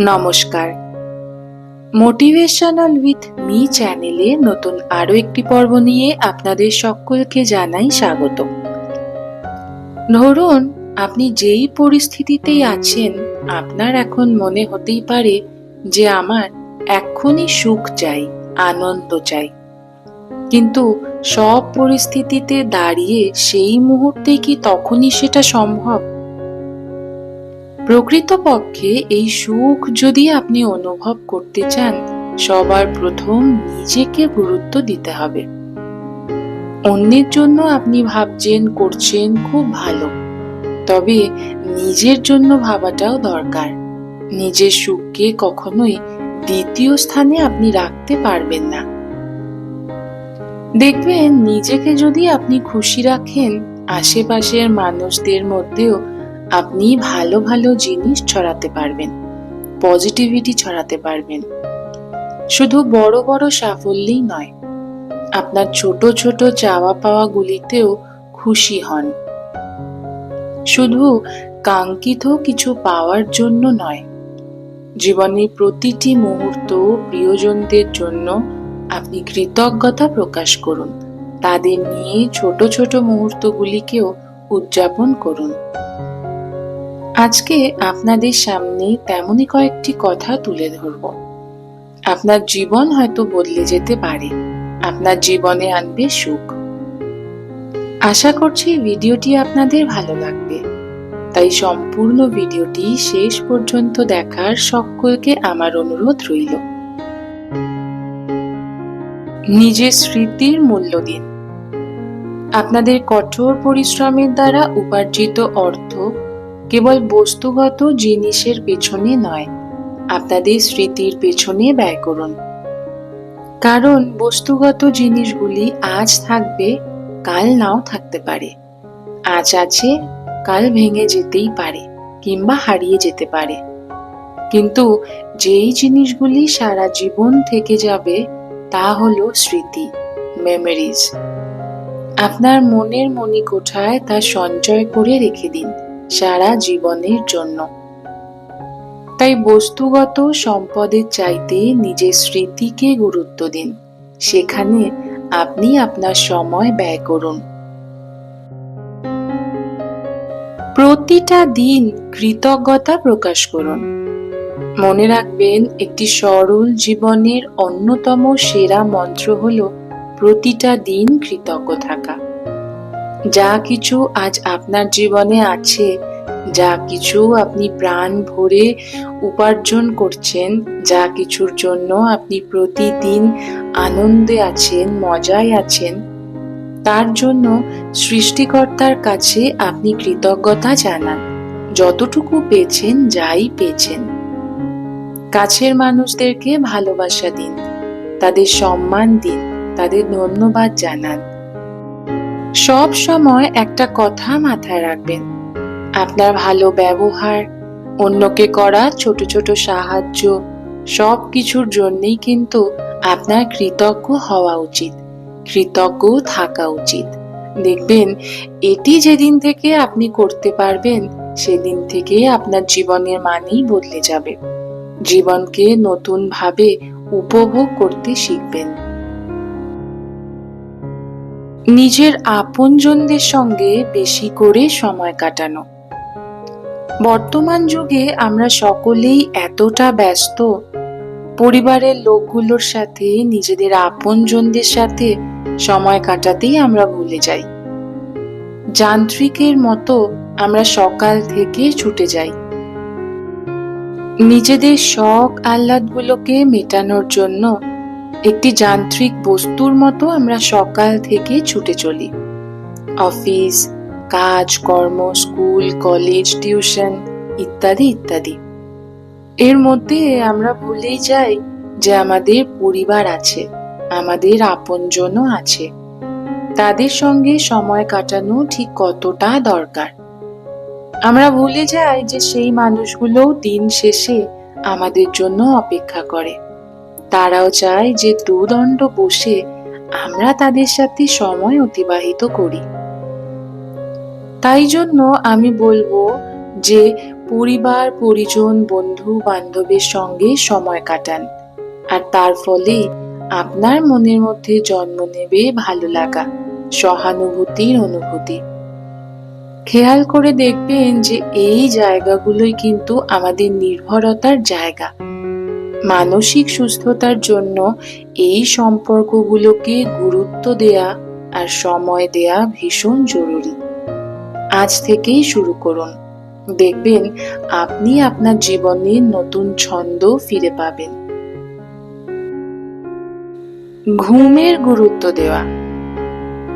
নমস্কার। Motivational with me চ্যানেলে নতুন আরও একটি পর্ব নিয়ে আপনাদের সকলকে জানাই স্বাগত। ধরুন, আপনি যেই পরিস্থিতিতেই আছেন, আপনার এখন মনে হতেই পারে যে আমার এক্ষুনি সুখ চাই, আনন্দ চাই। কিন্তু সব পরিস্থিতিতে দাঁড়িয়ে সেই মুহূর্তে কি তখনই সেটা সম্ভব? প্রকৃতপক্ষে এই সুখ যদি আপনি অনুভব করতে চান, সবার প্রথম নিজেকে গুরুত্ব দিতে হবে। অন্যের জন্য আপনি ভাবছেন, করছেন খুব ভালো। তবে নিজের জন্য ভাবাটাও দরকার। নিজের সুখকে কখনোই দ্বিতীয় স্থানে আপনি রাখতে পারবেন না। দেখবেন, নিজেকে যদি আপনি খুশি রাখেন, আশেপাশের মানুষদের মধ্যেও আপনি ভালো ভালো জিনিস ছড়াতে পারবেন পজিটিভিটি ছড়াতে পারবেন। শুধু বড় বড় সাফল্যই নয়, আপনার ছোট ছোট চাওয়া পাওয়াগুলিতেও খুশি হন। শুধু কাঙ্ক্ষিত কিছু পাওয়ার জন্য নয়, জীবনের প্রতিটি মুহূর্ত প্রিয়জনদের জন্য আপনি কৃতজ্ঞতা প্রকাশ করুন। তাদের নিয়ে ছোট ছোট মুহূর্তগুলিকেও উদযাপন করুন। আজকে আপনাদের সামনে তেমনই কয়েকটি কথা তুলে ধরব। আপনার জীবন হয়তো বদলে যেতে পারে। আপনার জীবনে আনবে সুখ। আশা করছি ভিডিওটি আপনাদের ভালো লাগবে। তাই সম্পূর্ণ ভিডিওটি শেষ পর্যন্ত দেখার সকলকে আমার অনুরোধ রইল। নিজের স্মৃতির মূল্য দিন। আপনাদের কঠোর পরিশ্রমের দ্বারা উপার্জিত অর্থ কেবল বস্তুগত জিনিসের পেছনে নয়, আপনাদের স্মৃতির পেছনে ব্যয় করুন। কারণ বস্তুগত জিনিসগুলি আজ থাকবে, কাল নাও থাকতে পারে। আজ আছে, কাল ভেঙে যেতেই পারে কিংবা হারিয়ে যেতে পারে। কিন্তু যেই জিনিসগুলি সারা জীবন থেকে যাবে, তা হলো স্মৃতি মেমোরিজ আপনার মনের মণিকোঠায় তা সঞ্চয় করে রেখে দিন। সারা জীবনের জন্য। তাই বস্তুগত সম্পদের চাইতে নিজের স্মৃতিকে গুরুত্ব দিন। সেখানে আপনি আপনার সময় ব্যয় করুন। প্রতিটা দিন কৃতজ্ঞতা প্রকাশ করুন। মনে রাখবেন, একটি সরল জীবনের অন্যতম সেরা মন্ত্র হল, প্রতিটা দিন কৃতজ্ঞ থাকা। যা কিছু আজ আপনার জীবনে আছে, যা কিছু আপনি প্রাণ ভরে উপার্জন করছেন, যা কিছুর জন্য আপনি প্রতিদিন আনন্দে আছেন, মজায় আছেন, তার জন্য সৃষ্টিকর্তার কাছে আপনি কৃতজ্ঞতা জানান। যতটুকু পেয়েছেন, যাই পেয়েছেন। কাছের মানুষদেরকে ভালোবাসা দিন, তাদের সম্মান দিন, তাদের ধন্যবাদ জানান। সব সময় একটা কথা মাথায় রাখবেন। আপনার ভালো ব্যবহার, অন্যকে করা ছোট ছোট সাহায্য সব কিছুর জন্যই কিন্তু আপনার কৃতজ্ঞ হওয়া উচিত, কৃতজ্ঞ থাকা উচিত। দেখবেন, এটি যেদিন থেকে আপনি করতে পারবেন, সেদিন থেকে আপনার জীবনের মানেই বদলে যাবে। জীবনকে নতুন ভাবে উপভোগ করতে শিখবেন। নিজের আপনজনদের সঙ্গে বেশি করে সময় কাটানো। বর্তমান যুগে আমরা সকলেই এতটা ব্যস্ত। পরিবারের লোকগুলোর সাথে, নিজেদের আপনজনদের সাথে সময় কাটাতেই আমরা ভুলে যাই। যান্ত্রিকের মতো আমরা সকাল থেকে ছুটে যাই। নিজেদের শখ আহ্লাদগুলোকে মেটানোর জন্য একটি যান্ত্রিক বস্তুর মতো আমরা সকাল থেকে ছুটে চলি। অফিস, কাজ, কর্ম, স্কুল, কলেজ, টিউশন ইত্যাদি ইত্যাদি। এর মধ্যে আমরা ভুলেই যাই যে আমাদের পরিবার আছে, আমাদের আপনজনও আছে। তাদের সঙ্গে সময় কাটানো ঠিক কতটা দরকার? আমরা ভুলে যাই যে সেই মানুষগুলো দিন শেষে আমাদের জন্য অপেক্ষা করে। তারাও চায় যে দুদণ্ড বসে আমরা তাদের সাথে সময় অতিবাহিত করি। তাই জন্য আমি বলব যে পরিবার, পরিজন, বন্ধু, বান্ধবের সঙ্গে সময় কাটান। আর তার ফলে আপনার মনের মধ্যে জন্ম নেবে ভালো লাগা, সহানুভূতির অনুভূতি। খেয়াল করে দেখবেন যে এই জায়গাগুলোই কিন্তু আমাদের নির্ভরতার জায়গা। মানসিক সুস্থতার জন্য এই সম্পর্কগুলোকে গুরুত্ব দেয়া আর সময় দেয়া ভীষণ জরুরি। আজ থেকেই শুরু করুন। দেখবেন আপনি আপনার জীবনে নতুন ছন্দ ফিরে পাবেন। ঘুমের গুরুত্ব দেওয়া।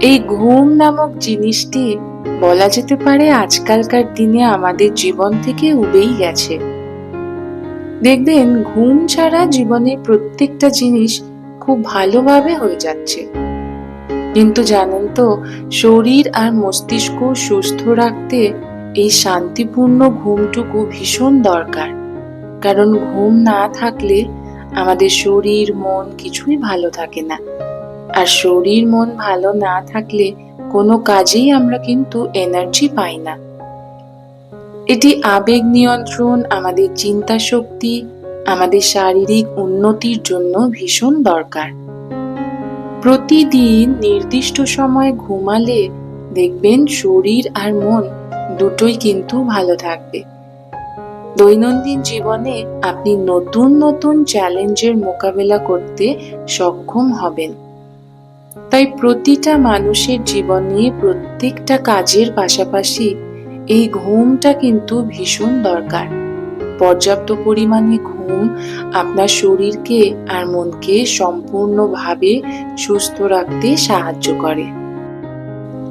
এই ঘুম নামক জিনিসটি বলা যেতে পারে আজকালকার দিনে আমাদের জীবন থেকে উবেই গেছে। দেখবেন ঘুম ছাড়া জীবনে প্রত্যেকটা জিনিস খুব ভালোভাবে হয়ে যাচ্ছে। কিন্তু জানেন তো, শরীর আর মস্তিষ্ক সুস্থ রাখতে এই শান্তিপূর্ণ ঘুমটুকু ভীষণ দরকার। কারণ ঘুম না থাকলে আমাদের শরীর, মন কিছুই ভালো থাকে না। আর শরীর, মন ভালো না থাকলে কোনো কাজেই আমরা কিন্তু এনার্জি পাই না। এটি আবেগ নিয়ন্ত্রণ, আমাদের চিন্তা শক্তি আমাদের শারীরিক উন্নতির জন্য ভীষণ দরকার। প্রতিদিন নির্দিষ্ট সময় ঘুমালে দেখবেন শরীর আর মন দুটোই কিন্তু ভালো থাকবে। দৈনন্দিন জীবনে আপনি নতুন নতুন চ্যালেঞ্জের মোকাবেলা করতে সক্ষম হবেন। তাই প্রতিটা মানুষের জীবনে প্রত্যেকটা কাজের পাশাপাশি এই ঘুমটা কিন্তু ভীষণ দরকার। পর্যাপ্ত পরিমাণে ঘুম আপনার শরীরকে আর মনকে সম্পূর্ণভাবে সুস্থ রাখতে সাহায্য করে।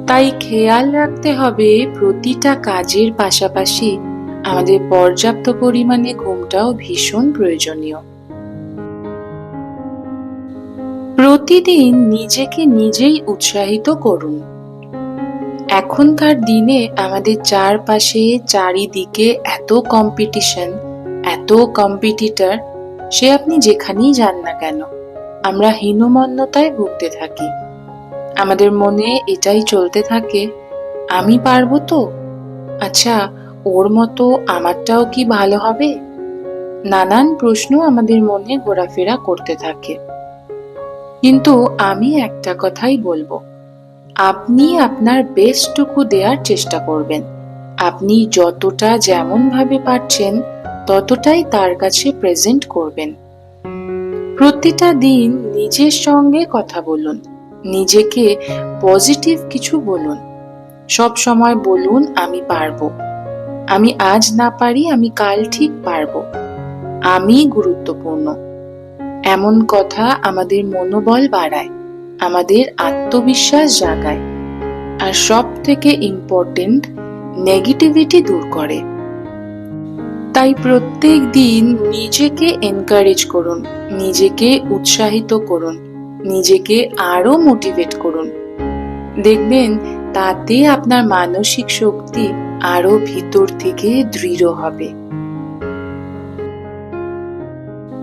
তাই খেয়াল রাখতে হবে প্রতিটা কাজের পাশাপাশি আমাদের পর্যাপ্ত পরিমাণে ঘুমটাও ভীষণ প্রয়োজনীয়। প্রতিদিন নিজেকে নিজেই উৎসাহিত করুন। এখনকার দিনে আমাদের চারপাশে চারিদিকে এত কম্পিটিশন এত কম্পিটিটর সে আপনি যেখানেই যান না কেন, আমরা হীনমন্যতায় ভুগতে থাকি। আমাদের মনে এটাই চলতে থাকে, আমি পারব তো? আচ্ছা ওর মতো আমারটাও কি ভালো হবে? নানান প্রশ্ন আমাদের মনে ঘোরাফেরা করতে থাকে। কিন্তু আমি একটা কথাই বলব আপনি আপনার বেস্টটুকু দেওয়ার চেষ্টা করবেন। আপনি যতটা যেমন ভাবে পারছেন, ততটাই তার কাছে প্রেজেন্ট করবেন। প্রতিটা দিন নিজের সঙ্গে কথা বলুন, নিজেকে পজিটিভ কিছু বলুন। সব সময় বলুন, আমি পারব। আমি আজ না পারি, আমি কাল ঠিক পারব। আমি গুরুত্বপূর্ণ। এমন কথা আমাদের মনোবল বাড়ায়। আমাদের আত্মবিশ্বাস জাগায় আর সব থেকে ইম্পর্টেন্ট নেগেটিভিটি দূর করে। তাই প্রত্যেক দিন নিজেকে এনকারেজ করুন, নিজেকে উৎসাহিত করুন, নিজেকে আরও মোটিভেট করুন। দেখবেন তাতে আপনার মানসিক শক্তি আরও ভিতর থেকে দৃঢ় হবে।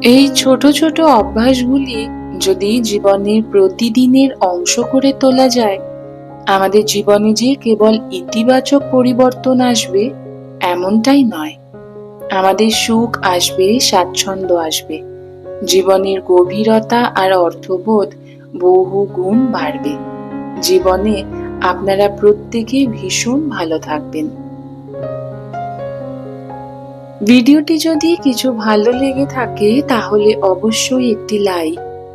এই ছোট ছোট অভ্যাসগুলি যদি জীবনের প্রতিদিনের অংশ করে তোলা যায়, আমাদের জীবনে যে কেবল ইতিবাচক পরিবর্তন আসবে, এমনটাই নয়। আমাদের সুখ আসবে, স্বাচ্ছন্দ্য আসবে। জীবনের গভীরতা আর অর্থবোধ বহু গুণ বাড়বে। জীবনে আপনারা প্রত্যেকে ভীষণ ভালো থাকবেন। ভিডিওটি যদি কিছু ভালো লেগে থাকে, তাহলে অবশ্যই একটি লাইক